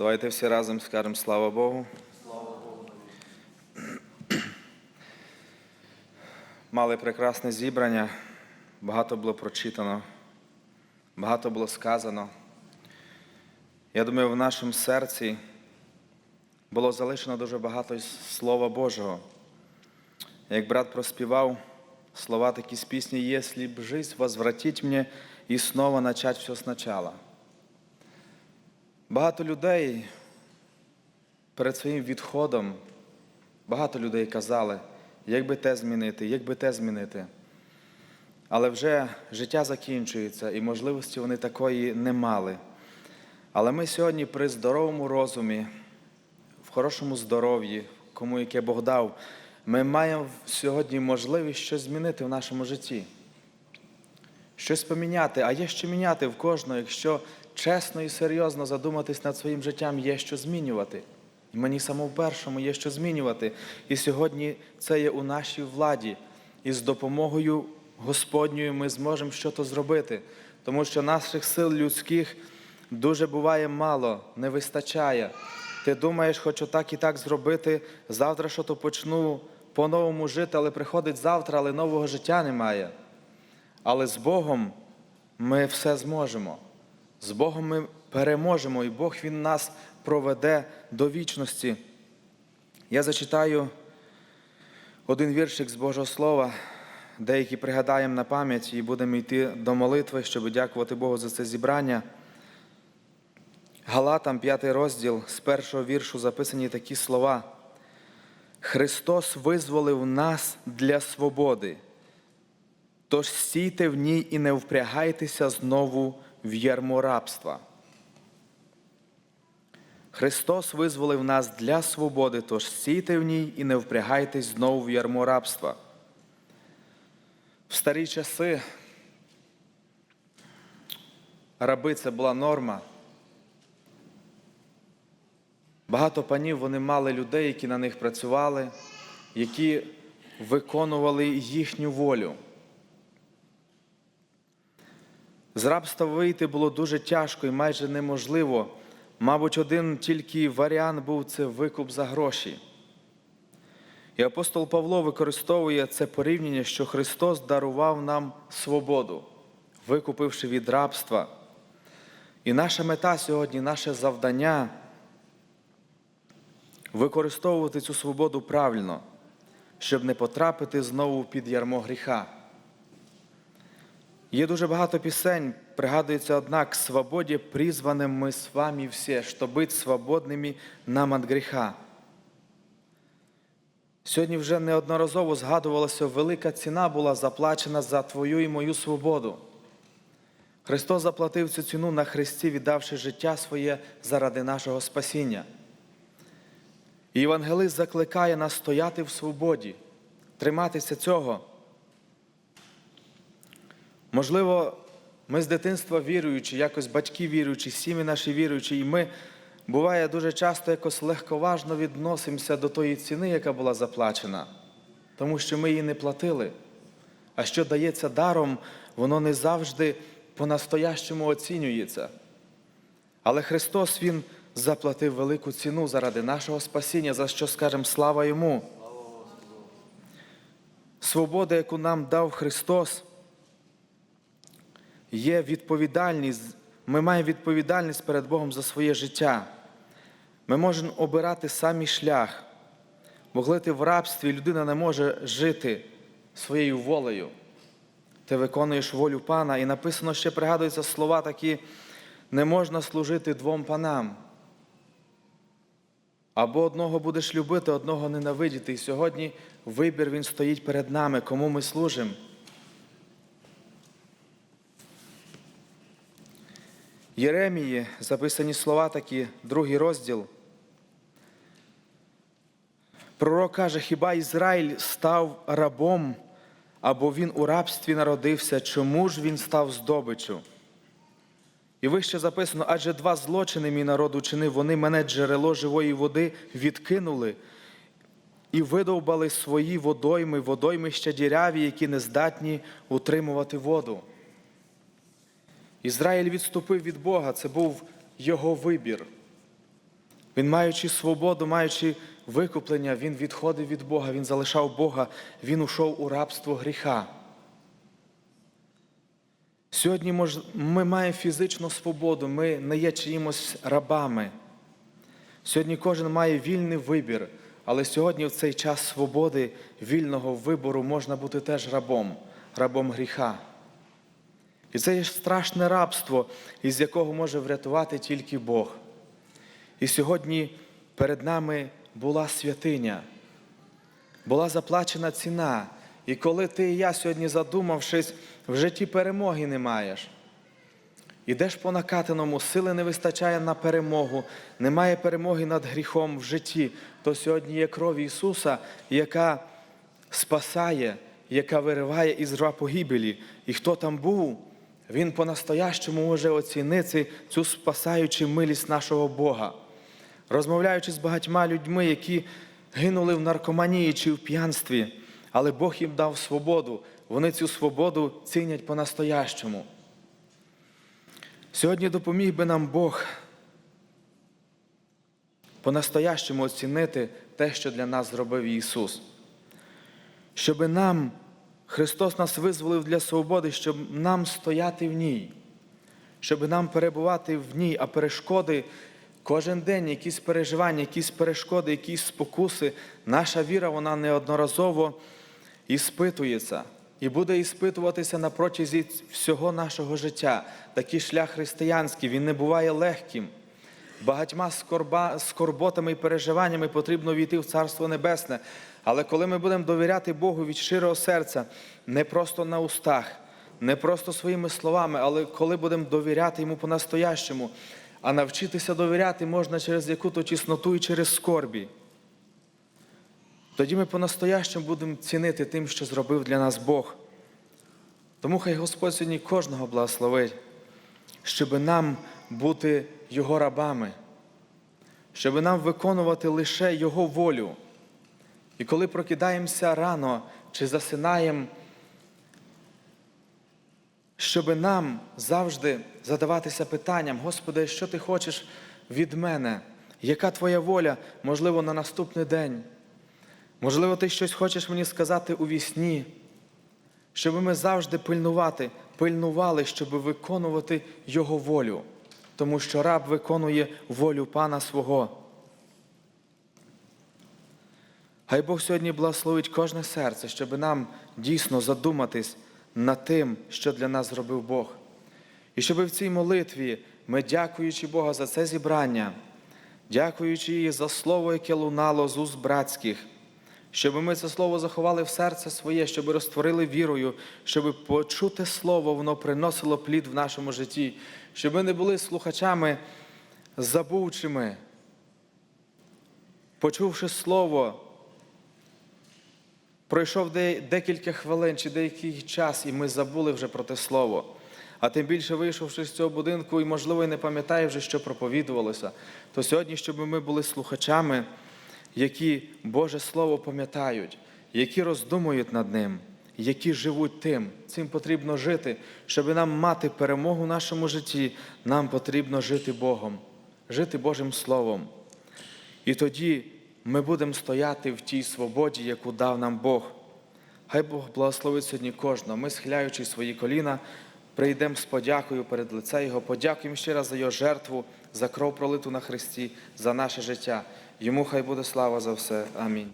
Давайте всі разом скажемо слава Богу. Мали прекрасне зібрання, багато було прочитано, багато було сказано. Я думаю, в нашому серці було залишено дуже багато Слова Божого. Як брат проспівав слова такі з пісні, «Если б жизнь возвратить мне і снова начать все спочатку». Багато людей перед своїм відходом, багато людей казали, як би те змінити, як би те змінити. Але вже життя закінчується і можливості вони такої не мали. Але ми сьогодні при здоровому розумі, в хорошому здоров'ї, кому яке Бог дав, ми маємо сьогодні можливість щось змінити в нашому житті. Щось поміняти, а є що міняти в кожного, якщо чесно і серйозно задуматись над своїм життям, є що змінювати. І мені самому першому є що змінювати. І сьогодні це є у нашій владі. І з допомогою Господньою ми зможемо щось зробити. Тому що наших сил людських дуже буває мало, не вистачає. Ти думаєш, хочу так і так зробити, завтра що то почну по-новому жити, але приходить завтра, але нового життя немає. Але з Богом ми все зможемо. З Богом ми переможемо, і Бог Він нас проведе до вічності. Я зачитаю один віршик з Божого Слова, деякі пригадаємо на пам'ять і будемо йти до молитви, щоб дякувати Богу за це зібрання. Галатам, 5 розділ, з першого віршу записані такі слова. Христос визволив нас для свободи. Тож стійте в ній і не впрягайтеся знову в ярмо рабства. Христос визволив нас для свободи, тож стійте в ній і не впрягайтесь знову в ярмо рабства. В старі часи раби це була норма. Багато панів вони мали людей, які на них працювали, які виконували їхню волю. З рабства вийти було дуже тяжко і майже неможливо. Мабуть, один тільки варіант був це викуп за гроші. І апостол Павло використовує це порівняння, що Христос дарував нам свободу, викупивши від рабства. І наша мета сьогодні, наше завдання використовувати цю свободу правильно, щоб не потрапити знову під ярмо гріха. Є дуже багато пісень, пригадується, однак, свободі призваним ми з вами всі, щоб бути свободними нам від гріха. Сьогодні вже неодноразово згадувалося, велика ціна була заплачена за твою і мою свободу. Христос заплатив цю ціну на Христі, віддавши життя своє заради нашого спасіння. І Євангелист закликає нас стояти в свободі, триматися цього. Можливо, ми з дитинства віруючи, якось батьки віруючі, сім'ї наші віруючі, і ми, буває, дуже часто якось легковажно відносимося до тої ціни, яка була заплачена, тому що ми її не платили. А що дається даром, воно не завжди по-настоящому оцінюється. Але Христос Він заплатив велику ціну заради нашого спасіння, за що скажемо слава Йому. Свобода, яку нам дав Христос, є відповідальність. Ми маємо відповідальність перед Богом за своє життя. Ми можемо обирати самі шлях. Бо ти в рабстві, людина не може жити своєю волею. Ти виконуєш волю пана, і написано ще пригадуються слова такі: не можна служити двом панам. Або одного будеш любити, одного ненавидіти. І сьогодні вибір він стоїть перед нами, кому ми служимо. Єремії записані слова такі, другий розділ. Пророк каже, хіба Ізраїль став рабом, або він у рабстві народився, чому ж він став здобичу? І вище записано, адже два злочини мій народ учинив, вони мене джерело живої води відкинули і видовбали свої водойми, водоймища діряві, які не здатні утримувати воду. Ізраїль відступив від Бога, це був його вибір. Він, маючи свободу, маючи викуплення, він відходив від Бога, він залишав Бога, він ушов у рабство гріха. Сьогодні ми маємо фізичну свободу, ми не є чиїмось рабами. Сьогодні кожен має вільний вибір, але сьогодні в цей час свободи, вільного вибору можна бути теж рабом, рабом гріха. І це є страшне рабство, із якого може врятувати тільки Бог. І сьогодні перед нами була святиня, була заплачена ціна. І коли ти і я сьогодні задумавшись, в житті перемоги не маєш. Ідеш по накатаному, сили не вистачає на перемогу, немає перемоги над гріхом в житті, то сьогодні є кров Ісуса, яка спасає, яка вириває із рва погибелі. І хто там був, він по-настоящому може оцінити цю спасаючу милість нашого Бога. Розмовляючи з багатьма людьми, які гинули в наркоманії чи в п'янстві, але Бог їм дав свободу, вони цю свободу цінять по-настоящому. Сьогодні допоміг би нам Бог по-настоящому оцінити те, що для нас зробив Ісус. Щоби нам, Христос нас визволив для свободи, щоб нам стояти в ній, щоб нам перебувати в ній, а перешкоди кожен день, якісь переживання, якісь перешкоди, якісь спокуси, наша віра, вона неодноразово іспитується і буде іспитуватися на протязі всього нашого життя. Такий шлях християнський, він не буває легким. Багатьма скорба, скорботами і переживаннями потрібно війти в Царство Небесне. Але коли ми будемо довіряти Богу від щирого серця, не просто на устах, не просто своїми словами, але коли будемо довіряти Йому по-настоящому, а навчитися довіряти можна через яку-то тісноту і через скорбі. Тоді ми по-настоящому будемо цінити тим, що зробив для нас Бог. Тому хай Господь сьогодні кожного благословить, щоб нам бути Його рабами, щоб нам виконувати лише Його волю. І коли прокидаємося рано чи засинаємо, щоб нам завжди задаватися питанням, Господи, що ти хочеш від мене? Яка твоя воля, можливо, на наступний день? Можливо, ти щось хочеш мені сказати у вісні, щоб ми завжди пильнувати, пильнували, щоб виконувати Його волю, тому що раб виконує волю Пана свого. Хай Бог сьогодні благословить кожне серце, щоб нам дійсно задуматись над тим, що для нас зробив Бог. І щоб в цій молитві ми, дякуючи Бога за це зібрання, дякуючи їй за слово, яке лунало з уст братських, щоб ми це слово заховали в серце своє, щоб розтворили вірою, щоб почути слово, воно приносило плід в нашому житті, щоб ми не були слухачами забувчими, почувши слово. Пройшов декілька хвилин чи деякий час, і ми забули вже про те слово. А тим більше, вийшовши з цього будинку, і, можливо, і не пам'ятає вже, що проповідувалося, то сьогодні, щоб ми були слухачами, які Боже Слово пам'ятають, які роздумують над ним, які живуть тим. Цим потрібно жити. Щоб нам мати перемогу в нашому житті, нам потрібно жити Богом, жити Божим Словом. І тоді ми будемо стояти в тій свободі, яку дав нам Бог. Хай Бог благословить сьогодні кожного. Ми, схиляючи свої коліна, прийдемо з подякою перед лице Його, подякуємо ще раз за Його жертву, за кров пролиту на Христі, за наше життя. Йому хай буде слава за все. Амінь.